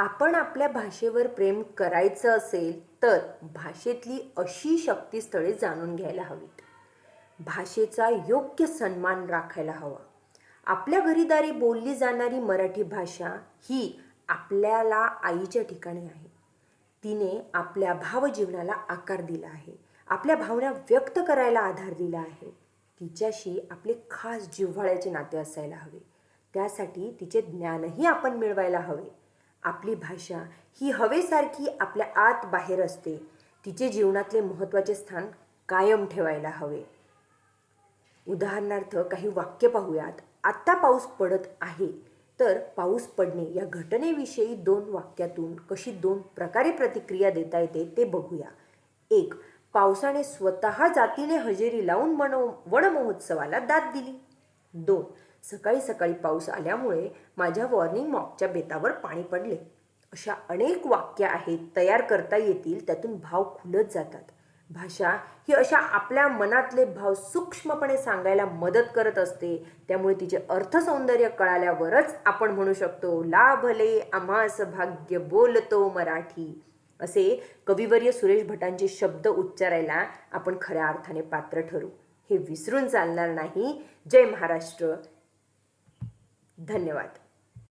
आपण आपल्या भाषेवर प्रेम करायचं असेल तर भाषेतली अशी शक्तीस्थळे जाणून घ्यायला हवीत. भाषेचा योग्य सन्मान राखायला हवा. आपल्या घरीदारी बोलली जाणारी मराठी भाषा ही आपल्याला आईच्या ठिकाणी आहे. तिने आपल्या भावजीवनाला आकार दिला आहे. आपल्या भावना व्यक्त करायला आधार दिला आहे. तिच्याशी आपले खास जिव्हाळ्याचे नाते असायला हवे. त्यासाठी तिचे ज्ञानही आपण मिळवायला हवे. आपली भाषा ही हवेसारखी आपल्या आत बाहेर असते. तिचे जीवनातले महत्त्वाचे स्थान कायम ठेवायला हवे. उदाहरणार्थ काही वाक्य पाहूयात. आत्ता पाऊस पडत आहे. तर पाऊस पडणे या घटनेविषयी दोन वाक्यातून कशी दोन प्रकारे प्रतिक्रिया देता येते ते बघूया. एक पावसाने स्वतः जातीने हजेरी लावून मनो वनमहोत्सवाला दाद दिली. दोन सकाळी सकाळी पाऊस आल्यामुळे माझ्या वॉर्निंग मॉकच्या बेतावर पाणी पडले. अशा अनेक वाक्य आहेत तयार करता येतील त्यातून भाव खुलत जातात. भाषा ही अशा आपल्या मनातले भाव सूक्ष्मपणे सांगायला मदत करत असते. त्यामुळे तिचे अर्थसौंदर्य कळाल्यावरच आपण म्हणू शकतो लाभले आम्हास भाग्य बोलतो मराठी. असे कविवर्य सुरेश भटांचे शब्द उच्चारायला आपण खऱ्या अर्थाने पात्र ठरू. हे विसरून चालणार नाही. जय महाराष्ट्र. धन्यवाद.